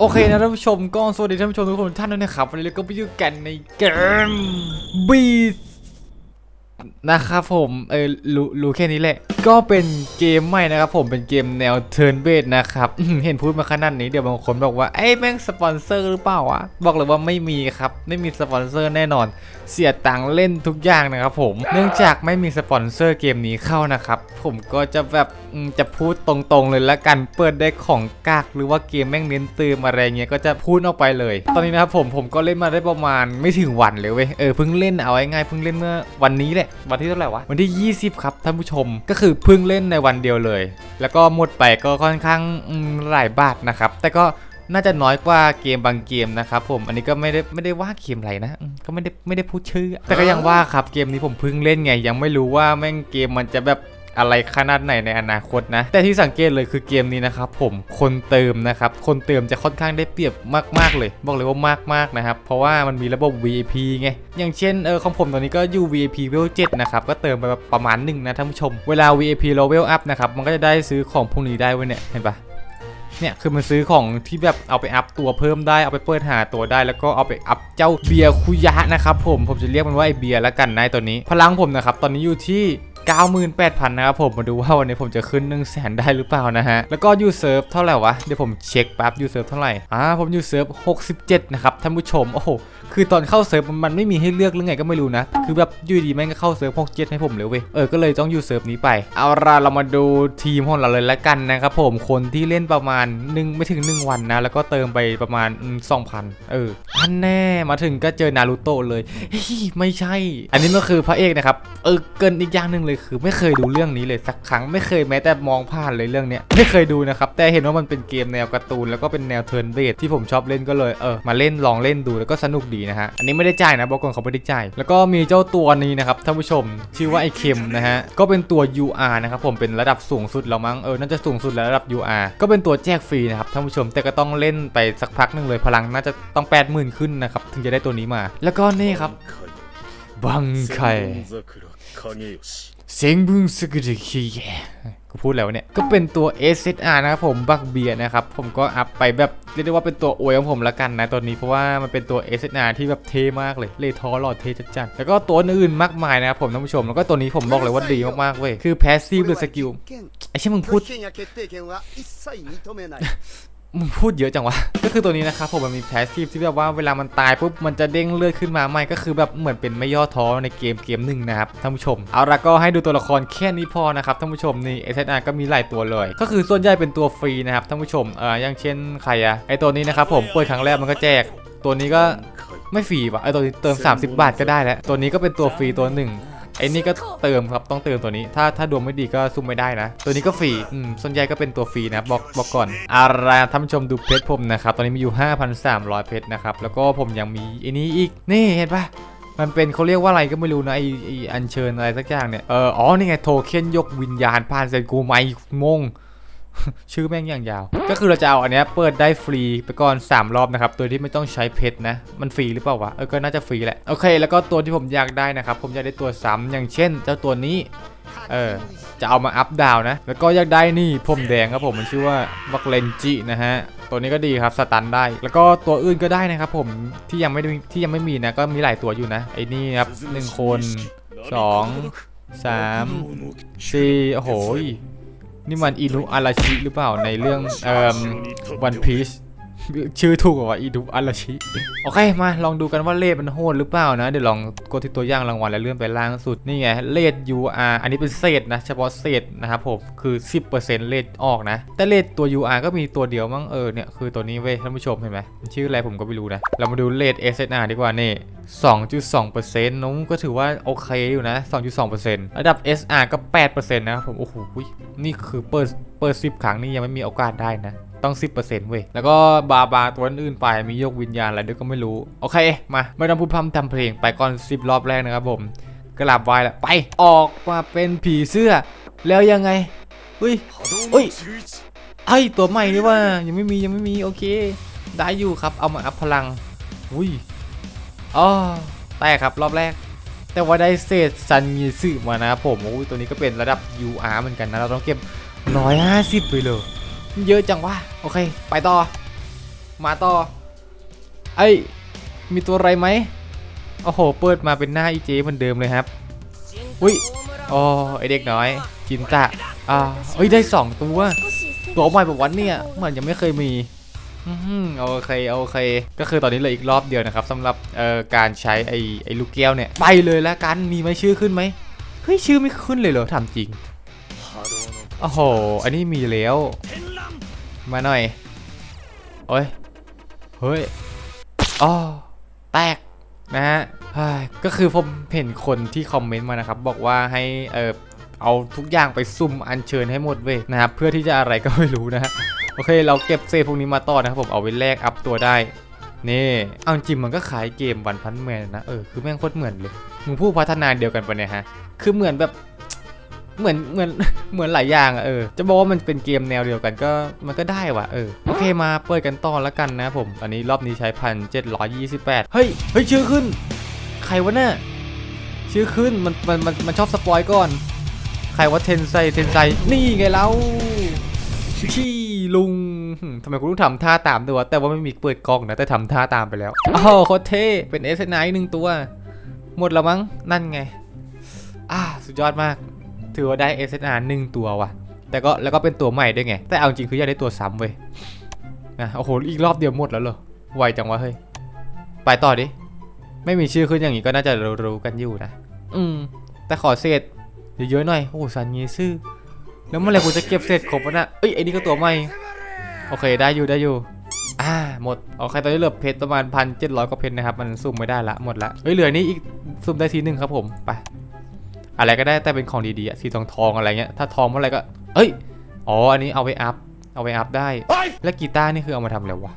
โอเคนะท่านผู้ชมก็สวัสดีท่านผู้ชมทุกคนท่านด้วยนะครับวันนี้เราก็ไปอยู่กันในเกมบี นะครับผมเออรู้รู้แค่นี้แหละ ก็เป็นเกมใหม่นะครับผมเป็นเกมแนว Turn Based นะครับเห็นพูดมาขนาดนี้เดี๋ยวบางคนบอกว่าเอ้แม่งสปอนเซอร์หรือเปล่าวะบอกเลยว่าไม่มีครับไม่มีสปอนเซอร์แน่นอน เสียตังค์เล่นทุกอย่างนะครับผม เนื่องจากไม่มีสปอนเซอร์เกมนี้เข้านะครับผมก็จะแบบจะพูดตรงๆเลยละกันเปิดได้ของกากหรือว่าเกมแม่งเน้นเติมอะไรเงี้ยก็จะพูดออกไปเลย ตอนนี้นะครับผมผมก็เล่นมาได้ประมาณไม่ถึงวันเลยเว้ยเออเพิ่งเล่นเอาง่ายๆเพิ่งเล่นเมื่อวันนี้แหละวันที่เท่าไหร่วะ วันที่ 20 ครับท่านผู้ชม ก็คือเพิ่งเล่นในวันเดียวเลย แล้วก็หมดไปก็ค่อนข้างหลายบาทนะครับ แต่ก็น่าจะน้อยกว่าเกมบางเกมนะครับผม อันนี้ก็ไม่ได้ไม่ได้ว่าเกมอะไรนะ ก็ไม่ได้ไม่ได้พูดชื่อ แต่ก็ยังว่าครับเกมนี้ผมเพิ่งเล่นไง ยังไม่รู้ว่าแม่งเกมมันจะแบบ อะไรขนาดไหนในอนาคตนะ แต่ที่สังเกตเลยคือเกมนี้นะครับผมคนเติมนะครับ คนเติมจะค่อนข้างได้เปรียบมาก ๆ เลย บอกเลยว่ามากๆนะครับ เพราะว่ามันมีระบบ VIP ไง อย่างเช่นเออของผมตอนนี้ก็อยู่ VIP level 7นะครับก็เติมไปประมาณหนึ่งนะท่านผู้ชม เวลา VIP level up นะครับมันก็จะได้ซื้อของพวกนี้ได้เว้ยเนี่ยเห็นปะเนี่ยคือมันซื้อของที่แบบเอาไปอัพตัวเพิ่มได้เอาไปเปิดหาตัวได้ แล้วก็เอาไปอัพเจ้าเบียร์คุยะนะครับผมผมจะเรียกมันว่าไอเบียร์แล้วกันนะไอ้ตัวนี้ พลังผมนะครับตอนนี้อยู่ที่ 98,000 นะครับผมมาดูว่าวันนี้ผมจะขึ้น 1 0 0 0 0แสนได้หรือเปล่านะฮะ แล้วก็ยูเซิร์ฟเท่าไหร่วะ เดี๋ยวผมเช็คแป๊บยูเซิร์ฟเท่าไหร่ อ่า ผมยูเซิร์ฟ67 นะครับท่านผู้ชม โอ้โห คือตอนเข้าเซิร์ฟมันไม่มีให้เลือกหรือไงก็ไม่รู้นะ คือแบบยูดีแม่งก็เข้าเซิร์ฟ67ให้ผมเลยเว้ย เออ ก็เลยต้องยูเซิร์ฟนี้ไป เอาล่ะเรามาดูทีมของเราเลยละกันนะครับผม คนที่เล่นประมาณ1ไม่ถึง 1 วันนะ แล้วก็เติมไปประมาณสอืม2,000เออ อันแน่มาถึงก็เจอนารูโตะเลยเฮ้ยไม่ใช่ อันนี้ก็คือพระเอกนะครับ เออ เกินอีกอย่างหนึ่งเลยคือ ไม่เคยดูเรื่องนี้เลยสักครั้ง ไม่เคยแม้แต่มองผ่านเลยเรื่องเนี้ย ไม่เคยดูนะครับ แต่เห็นว่ามันเป็นเกมแนวการ์ตูน แล้วก็เป็นแนวเทิร์นเบสที่ผมชอบเล่นก็เลย เออ มาเล่นลองเล่นดูแล้วก็สนุกดีนะฮะ อันนี้ไม่ได้จ่ายนะบอกก่อนเขาไม่ได้จ่าย แล้วก็มีเจ้าตัวนี้นะครับท่านผู้ชม ชื่อว่าไอเค็มนะฮะ ก็เป็นตัว UR นะครับผม เป็นระดับสูงสุดแล้วมั้ง เออ น่าจะสูงสุดแล้วระดับ UR ก็เป็นตัวแจกฟรีนะครับท่านผู้ชม แต่ก็ต้องเล่นไปสักพักหนึ่งเลย พลังน่าจะต้อง 80,000 ขึ้นนะครับ ถึงจะได้ตัวนี้มา แล้วก็นี่ครับ บังไค เสียงบึ้งสกุลคีกูพูดแล้วเนี่ย ก็เป็นตัว SSR นะครับผมบักเบียนะครับ ผมก็อัพไปแบบเรียกได้ว่าเป็นตัวอวยของผมละกันนะตัวนี้เพราะว่ามันเป็นตัว SSR ที่แบบเท่มากเลย เลทอหลอดเท่จัดๆแล้วก็ตัวอื่นมากมายนะครับผมท่านผู้ชม แล้วก็ตัวนี้ผมบอกเลยว่าดีมากๆเว้ย คือ passive หรือสกิลไอ้เช่มึงพูด มันพูดเยอะจังวะ ก็คือตัวนี้นะครับผมมันมีแพสซีฟที่แบบว่าเวลามันตายปุ๊บมันจะเด้งเลือดขึ้นมาใหม่ก็คือแบบเหมือนเป็นไม่ย่อท้อในเกมเกมหนึ่งนะครับท่านผู้ชม เอาละก็ให้ดูตัวละครแค่นี้พอนะครับท่านผู้ชมนี่เอสเก็มีหลายตัวเลย ก็คือส่วนใหญ่เป็นตัวฟรีนะครับท่านผู้ชมเอออย่างเช่นใครอะไอตัวนี้นะครับผมเปิดครั้งแรกมันก็แจก ตัวนี้ก็ไม่ฟรีวะไอตัวนี้เติม 30 บาทก็ได้แล้วตัวนี้ก็เป็นตัวฟรีตัวหนึ่ง อ้นี่ก็เติมครับต้องเติมตัวนี้ ถ้าถ้าดวงไม่ดีก็ซุ่มไม่ได้นะ ตัวนี้ก็ฟรีอืมส่วนใหญ่ก็เป็นตัวฟรีนะบอกบอกก่อนอะไรท่านผู้ชมดูเพชรผมนะครับตอนนี้มีอยู่ 5,300 เพชรนะครับแล้วก็ผมยังมีไอ้นี้อีกนี่เห็นปะมันเป็นเขาเรียกว่าอะไรก็ไม่รู้นะไอไออัญเชิญอะไรสักอย่างเนี่ยเอออ๋อนี่ไงโทเค็นยกวิญญาณผ่านเซนกูไมงง ชื่อแม่งอย่างยาว ก็คือเราจะเอาอันเนี้ยเปิดได้ฟรีไปก่อน 3 รอบนะครับโดยที่ไม่ต้องใช้เพชรนะ มันฟรีหรือเปล่าวะ เออ ก็น่าจะฟรีแหละ โอเค แล้วก็ตัวที่ผมอยากได้นะครับ ผมอยากได้ตัวซ้ำอย่างเช่น เจ้าตัวนี้ เออ จะเอามาอัพดาวนะ แล้วก็อยากได้นี่ผมแดงครับผม มันชื่อว่าบักเลนจินะฮะ ตัวนี้ก็ดีครับ สตันได้ แล้วก็ตัวอื่นก็ได้นะครับ ผม ที่ยังไม่ที่ยังไม่มีนะ ก็มีหลายตัวอยู่นะ ไอ้นี่ครับหนึ่งคนสองสามสี่โอ้โห นี่มันอินุอาราชิหรือเปล่าในเรื่องเอ่อวันพีช ชื่อถูกกว่าอินุอาราชิ โอเคมาลองดูกันว่าเลทมันโหดหรือเปล่านะ เดี๋ยวลองกดที่ตัวอย่างรางวัลแล้วเลื่อนไปล่างสุดนี่ไงเลท UR อันนี้เป็นเศษนะ เฉพาะเศษนะครับผมคือ 10%เลทออกนะ แต่เลทตัว UR ก็มีตัวเดียวมั้งเออเนี่ยคือตัวนี้เว้ยท่านผู้ชมเห็นไหมมันชื่ออะไรผมก็ไม่รู้นะ เรามาดูเลท SNR ดีกว่านี่2.2%น้องก็ถือว่าโอเคอยู่นะ 2.2%ระดับ SR ก็ 8%นะครับผมโอ้โหนี่คือเปิดเปิด10 ครั้งนี่ยังไม่มีโอกาสได้นะ ต้อง 10%เว้ย แล้วก็บาบาตัวอื่นไปมีโยกวิญญาณอะไรด้วยก็ไม่รู้ โอเค มา ไม่ต้องพูดพร่ำทำเพลงไปก่อน 10 รอบแรกนะครับผมกระลาบวายแหละไปออกมาเป็นผีเสื้อ แล้วยังไงอุ้ยอุ้ยไอตัวใหม่นี่ว่ายังไม่มียังไม่มีโอเค ได้อยู่ครับเอามาอัพพลังอุ้ยอ๋อแต่ครับรอบแรก แต่ว่าได้เศษซันยีสึมานะครับผมโอ้ยตัวนี้ก็เป็นระดับ UR เหมือนกันนะเราต้องเก็บ 150 ไปเลย เยอะจังวะโอเค ไปต่อ มาต่อ ไอ้มีตัวอะไรไหมโอ้โห เปิดมาเป็นหน้าอีเจเหมือนเดิมเลยครับ อุ้ยอ๋อไอเด็กน้อย จินตะอ่าเอ้ยได้สองตัว ตัวใหม่แบบวันเนี่ยเหมือนยังไม่เคยมีอืมโอเคโอเค ก็คือตอนนี้เลยอีกรอบเดียวนะครับสำหรับเอ่อการใช้ไอ้ไอ้ลูกแก้วเนี่ย ไปเลยแล้วกันมีไหมชื่อขึ้นไหมเฮ้ยชื่อไม่ขึ้นเลยเหรอถามจริงโอ้โห อันนี้มีแล้ว มาหน่อยโอ้ยเฮ้ยอ๋อแตกนะฮะก็คือผมเห็นคนที่คอมเมนต์มานะครับ บอกว่าให้เออเอาทุกอย่างไปซุ่มอัญเชิญให้หมดเว้ยนะครับเพื่อที่จะอะไรก็ไม่รู้นะฮะโอเค เราเก็บเซฟพวกนี้มาต่อนะครับผมเอาไว้แลกอัพตัวได้นี่เอาจริงมันก็ขายเกมวันพันแมนนะเออคือแม่งโคตรเหมือนเลยมึงผู้พัฒนาเดียวกันปะเนี่ยฮะคือเหมือนแบบ เหมือนเหมือนเหมือนหลายอย่างอะเออจะบอกว่ามันเป็นเกมแนวเดียวกันก็มันก็ได้ว่ะเออโอเคมาเปิดกันต่อแล้วกันนะผมตอนนี้รอบนี้ใช้พันเจ็ดร้อยยี่สิบแปดเฮ้ยเฮ้ยชื่อขึ้น ใครวะเนี่ยชื่อขึ้นมันมันมันมันชอบสปอยก่อน ใครว่าเทนไซเทนไซนี่ไงเราขี้ลุงทำไมคุณต้องทำท่าตามด้วยวะแต่ว่าไม่มีเปิดกล้องนะแต่ทำท่าตามไปแล้วอ้าวโคตรเท่เป็นเอสไนหนึ่งตัว หมดแล้วมั้งนั่นไง อ่าสุดยอดมาก ถือว่าได้ SNR หนึ่งตัวว่ะ แต่ก็แล้วก็เป็นตัวใหม่ด้วยไง แต่เอาจริงคืออยากได้ตัวซ้ำเว้ยนะโอ้โหอีกรอบเดียวหมดแล้วเหรอไวจังวะเฮ้ยไปต่อดิไม่มีชื่อขึ้นอย่างนี้ก็น่าจะรู้ๆกันอยู่นะอืม แต่ขอเศษเยอะๆหน่อยโอ้โหซันเยซื่อแล้วเมื่อไหร่กูจะเก็บเศษครบวะนะเอ้ยไอ้นี่ก็ตัวใหม่โอเคได้อยู่ได้อยู่อ่าหมดโอเคตอนนี้เหลือเพชรประมาณพันเจ็ดร้อยกว่าเพชรนะครับ มันสุ่มไม่ได้ละหมดละเฮ้ยเหลือนี่อีกสุ่มได้ทีหนึ่งครับผมไป อะไรก็ได้แต่เป็นของดีๆอะสีทองทองๆอะไรเงี้ยถ้าทองเมื่อไหร่ก็ เอ้ยอ๋ออันนี้เอาไว้อัพเอาไว้อัพได้ และกีตาร์นี่คือเอามาทำอะไรวะ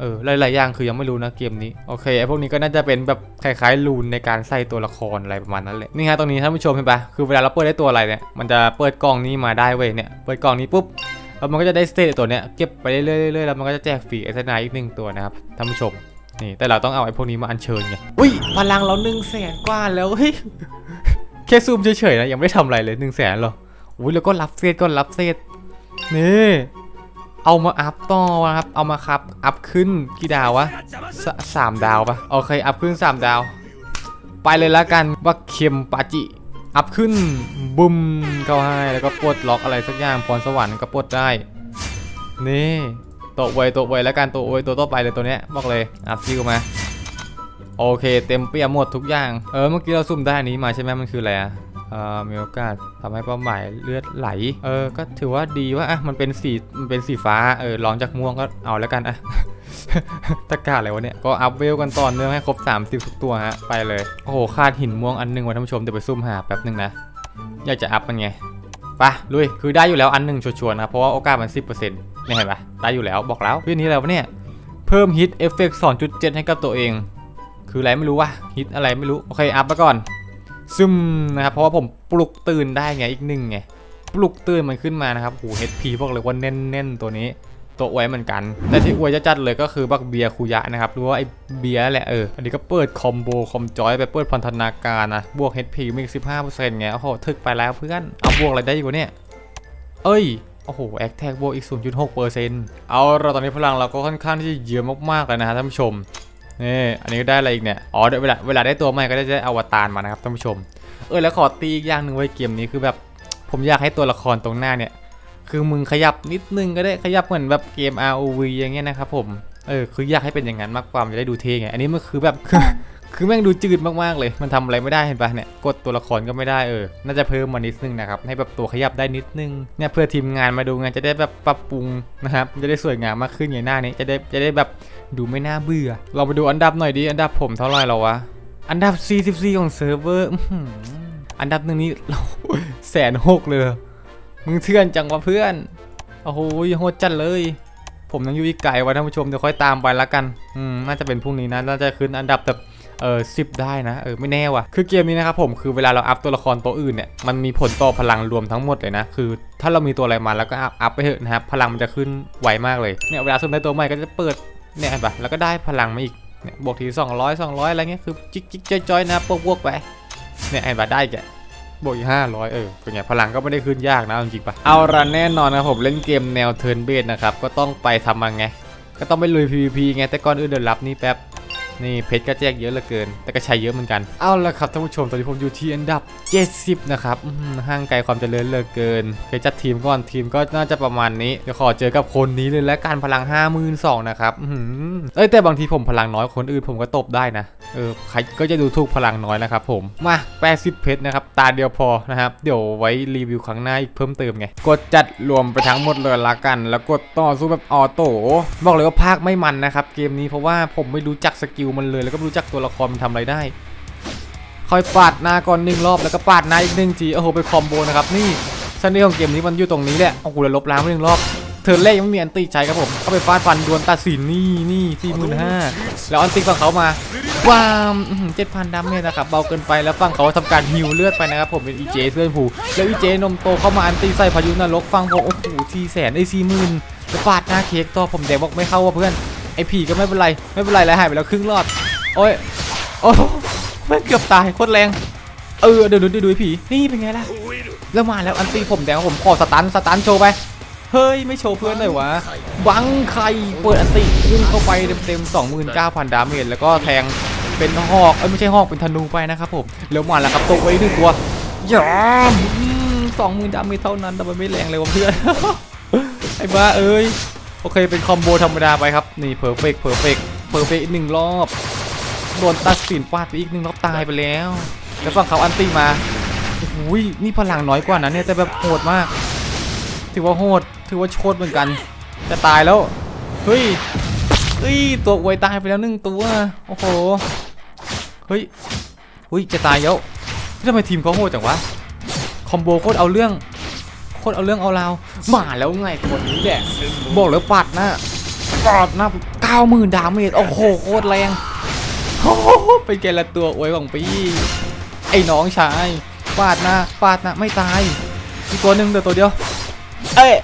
เออหลายๆอย่างคือยังไม่รู้นะเกมนี้โอเคไอพวกนี้ก็น่าจะเป็นแบบคล้ายๆรูนในการใส่ตัวละครอะไรประมาณนั้นแหละนี่ฮะตรงนี้ท่านผู้ชมเห็นปะคือเวลาเราเปิดได้ตัวอะไรเนี่ยมันจะเปิดกล่องนี้มาได้เว้ยเนี่ยเปิดกล่องนี้ปุ๊บแล้วมันก็จะได้สเตตตัวเนี้ยเก็บไปเรื่อยๆเรื่อยๆแล้วมันก็จะแจกฟรีเอสไนอีกหนึ่งตัวนะครับท่านผู้ชมนี่แต่เราต้องเอาไอ้พวกนี้มาอัญเชิญไงอุ้ยพลังเราหนึ่งแสนกว่าแล้วเฮ้ยแค่ซูมเฉยๆนะยังไม่ทำอะไรเลยหนึ่งแสนหรออุ้ยแล้วก็รับเศษก็รับเศษนี่เอามาอัพต่อนะครับ เอามาครับ อัพขึ้นกี่ดาววะสสามดาวปะโอเค อัพขึ้นสามดาว ไปเลยละกันว่าเข็มปาจิ อัพขึ้นบุมเข้าให้ แล้วก็ปลดล็อกอะไรสักอย่างพรสวรรค์ก็ปลดได้ นี่โตะไวโตะไวแล้วกันโตะไวตัวต่อไปเลยตัวเนี้ยบอกเลย อัพซิลมา โอเค เต็มเปี่ยมหมดทุกอย่าง เออ เมื่อกี้เราซุ่มได้อันนี้มาใช่ไหมมันคืออะไรอะมีโอกาสทำให้เป้าหมายเลือดไหล เออ ก็ถือว่าดีว่าอะมันเป็นสีมันเป็นสีฟ้า เออลองจากม่วงก็เอาแล้วกันอะตะกร้าอะไรวะเนี่ย ก็อัพเวลกันต่อเนื่องให้ครบ 30 ทุกตัวฮะ ไปเลย โอ้โห คาดหินม่วงอันหนึงว่ะท่านผู้ชม เดี๋ยวไปซุ่มหาแป๊บหนึ่งนะ อยากจะอัพมันไงไปะลุย คือได้อยู่แล้วอันหนึ่งชัวร์ๆนะ เพราะว่าโอกาสมัน 10%เนี่เห็นปะได้อยู่แล้วบอกแล้วพี่นี้แล้ววะเนี่ย เพิ่มฮิตเอฟเฟกต์2.7 ให้กับตัวเอง คืออะไรไม่รู้วะฮิตอะไรไม่รู้ โอเค อัพมาก่อน ซึมนะครับเพราะว่าผมปลุกตื่นได้ไงอีกหนึ่งไงปลุกตื่นมันขึ้นมานะครับโห HP บอกเลยว่าแน่นๆตัวนี้ ตัวอวยเหมือนกัน แต่ที่อวยจะจัดเลยก็คือบักเบียคุยะนะครับหรือว่าไอเบียแหละเอออันนี้ก็เปิดคอมโบคอมจอยไปเปิดพันธนาการนะบวก HP มีอีก15%ไงโอ้โหถึกไปแล้วเพื่อนเอาบวกอะไรได้อยู่เนี่ยเอ้ยโอ้โหแอคแท็กบวกอีก 0.6%เอาเราตอนนี้พลังเราก็ค่อนข้างที่จะเยอะมากๆเลยนะฮะท่านผู้ชม นี่อันนี้ก็ได้อะไรอีกเนี่ย อ๋อเดี๋ยวเวลาเวลาได้ตัวใหม่ก็จะได้อวตารมานะครับท่านผู้ชม เออแล้วขอตีอีกอย่างหนึ่งไว้เกมนี้คือแบบผมอยากให้ตัวละครตรงหน้าเนี่ย คือมึงขยับนิดนึงก็ได้ขยับเหมือนแบบเกม ROV อย่างเงี้ยนะครับผม เออคืออยากให้เป็นอย่างนั้นมากกว่ามันจะได้ดูเท่ไง อันนี้มันคือแบบคือคือแม่งดูจืดมากๆเลย มันทำอะไรไม่ได้เห็นปะเนี่ย กดตัวละครก็ไม่ได้เออ น่าจะเพิ่มมานิดนึงนะครับ ให้แบบตัวขยับได้นิดนึง เนี่ยเพื่อทีมงานมาดูงานจะได้แบบปรับปรุงนะครับ จะได้สวยงามมากขึ้นไงหน้านี้ จะได้จะได้แบบดูไม่น่าเบื่อ เราไปดูอันดับหน่อยดิ อันดับผมเท่าไหร่แล้ววะ อันดับ 44 ของเซิร์ฟเวอร์อื้อหืออันดับหนึ่งนี้เราแสนหกเลย มึงเถื่อนจังวะเพื่อน โอ้โหโหดจัดเลย ผมยังอยู่อีกไกลวะท่านผู้ชมเดี๋ยวค่อยตามไปละกันอืมน่าจะเป็นพรุ่งนี้นะน่าจะขึ้นอันดับแบบเออสิบได้นะเออไม่แน่ว่ะคือเกมนี้นะครับผมคือเวลาเราอัพตัวละครตัวอื่นเนี่ยมันมีผลต่อพลังรวมทั้งหมดเลยนะคือ ถ้าเรามีตัวอะไรมาแล้วก็อัพไปเถอะนะครับพลังมันจะขึ้นไวมากเลยเนี่ยเวลาสุ่มได้ตัวใหม่ก็จะเปิดเนี่ยเห็นปะแล้วก็ได้พลังมาอีกเนี่ยบวกที200 200 อะไรเงี้ยคือจิกจิกจอยๆนะพวกพวกๆไปเนี่ยเห็นปะได้แก บวกอีกห้าร้อยเออเป็นไงพลังก็ไม่ได้ขึ้นยากนะจริงปะเอาละแน่นอนนะครับผมเล่นเกมแนวเทิร์นเบสนะครับก็ต้องไปทำมังไงก็ต้องไปลุย PVP ไงแต่ก่อนอื่นเดี๋ยวรับนี่แป๊บ นี่เพชรก็แจกเยอะเหลือเกิน แต่ก็ใช้เยอะเหมือนกัน เอาละครับท่านผู้ชมตอนนี้ผมอยู่ที่อันดับ 70 นะครับห่างไกลความเจริญเหลือเกินเคยจัดทีมก่อนทีมก็น่าจะประมาณนี้เดี๋ยวขอเจอกับคนนี้เลยและการพลัง 52,000นะครับเอ้ยแต่บางทีผมพลังน้อยคนอื่นผมก็ตบได้นะเออใครก็จะดูถูกพลังน้อยนะครับผมมา 80 เพชรนะครับตาเดียวพอนะครับเดี๋ยวไว้รีวิวครั้งหน้าอีกเพิ่มเติมไงกดจัดรวมไปทั้งหมดเลยละกัน แล้วกดต่อสู้แบบออโต้บอกเลยว่าภาคไม่มันนะครับเกมนี้เพราะว่าผมไม่รู้จักสกิลมันเลยแล้วก็ไม่รู้จักตัวละครมันทำอะไรได้ คอยปาดหน้าก่อนหนึ่งรอบแล้วก็ปาดหน้าอีกหนึ่งทีโอ้โหเป็นคอมโบนะครับนี่เสน่ห์ของเกมนี้มันอยู่ตรงนี้แหละโอ้โหแล้วลบล้างไปหนึ่งรอบเทิร์นแรกยังไม่มีอันติใช้ครับผมเข้าไปฟาดฟันดวลตัดสินนี่นี่สี่หมื่นห้าแล้วอันติฝั่งเขามาว้ามเจ็ดพันดาเมจนะครับเบาเกินไปแล้วฝั่งเขาทำการฮิวเลือดไปนะครับผมเป็นอีเจเสื้อผูแล้วอีเจนมโตเข้ามาอันติใส่พายุนรกฟังผมโอ้โหสี่แสนไอ้สี่หมื่นแล้วปาดหน้าเค้กต่อผมแดงบอกไม่เข้าว่ะเพื่อน ไอผีก็ไม่เป็นไร ไม่เป็นไรแล้วหายไปแล้วครึ่งรอด โอ้ย โอ้แม่เกือบตายโคตรแรง เออเดี๋ยวดูดูดูไอผี นี่เป็นไงล่ะ แล้วมาแล้วอันตีผมแดงผมขอสตันสตันโชว์ไป เฮ้ย ไม่โชว์เพื่อนหน่อยวะ บังใครเปิดอันติพุ่งเข้าไปเต็มๆ29,000ดาเมจแล้วก็แทงเป็นหอก เอ้ยไม่ใช่หอกเป็นธนูไปนะครับผม แล้วมาแล้วครับตกไว้หนึ่งตัวหยามสองหมื่นดาเมจเท่านั้นแต่มันไม่แรงเลยวะเพื่อนไอ้บ้าเอ้ย โอเคเป็นคอมโบธรรมดาไปครับ นี่เพอร์เฟกเพอร์เฟกเพอร์เฟกอีกหนึ่งรอบโดนตัดสินฟาดไปอีกหนึ่งรอบตายไปแล้วแล้วฝั่งเขาอันตีมาโอ้โหนี่พลังน้อยกว่านะเนี่ยแต่แบบโหดมาก ถือว่าโหดถือว่าโชดเหมือนกันจะตายแล้วเฮ้ยเฮ้ยตัวอวยตายไปแล้วหนึ่งตัวโอ้โหเฮ้ยเฮ้ยจะตายแล้วทำไมทีมเขาโหดจังวะคอมโบโคตรเอาเรื่อง คนเอาเรื่องเอาราวมาแล้วไงคนนี้แหละบอกเลยปัดนะปัดนะเก้าหมื่นดาเมจโอ้โหโคตรแรงโอ้โหไป็แกละตัวอวยของปี่ไอ้น้องชายปาดนะปาดนะไม่ตายอีกตัวหนึ่งเดี๋ยวตัวเดียว เอ้ย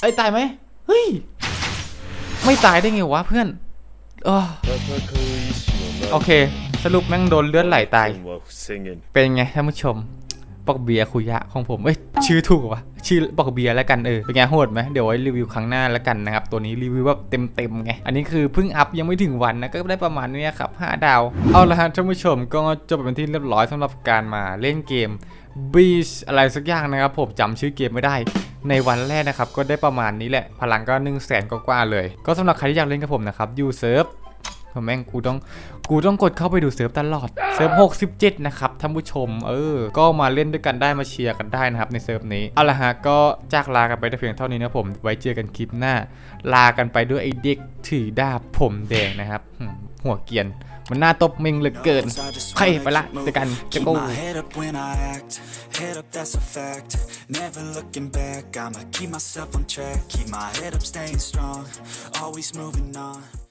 ไอ้ตายไหมเฮ้ยไม่ตายได้ไงวะเพื่อนโอเค สรุปแม่งโดนเลือดไหลตาย เป็นไงท่านผู้ชม ปอกเบียคุยะของผมเอ้ยชื่อถูกวะชื่อปอกเบียแล้วกันเออเป็นไงโหดไหมเดี๋ยวไว้รีวิวครั้งหน้าแล้วกันนะครับตัวนี้รีวิวแบบเต็มๆไงอันนี้คือเพิ่งอัพยังไม่ถึงวันนะก็ได้ประมาณนี้ครับ5ดาวเอาละฮะท่านผู้ชมก็จบเป็นที่เรียบร้อยสำหรับการมาเล่นเกม Beach อะไรสักอย่างนะครับผมจำชื่อเกมไม่ได้ในวันแรกนะครับก็ได้ประมาณนี้แหละ พลังก็1นึ่งแสนกว่าเลย ก็สำหรับใครที่อยากเล่นกับผมนะครับยูเซิร์ฟ แม่งกูต้องกูต้องกดเข้าไปดูเซิร์ฟตลอดเซิร์ฟ67 นะครับท่านผู้ชม เออ ก็มาเล่นด้วยกันได้มาเชียร์กันได้นะครับในเซิร์ฟนี้เอาละฮะก็จากลากันไปแต่เพียงเท่านี้นะผม ไว้เจอกันคลิปหน้า ลากันไปด้วยไอเด็กถือดาบผมแดงนะครับ หัวเกียน มันน่าตบเมงเหลือเกินใครไปละเจอกันจะ Keep กู head up that's a fact. Never looking back, I'ma keep myself on track. Keep my head up, staying strong, always moving on.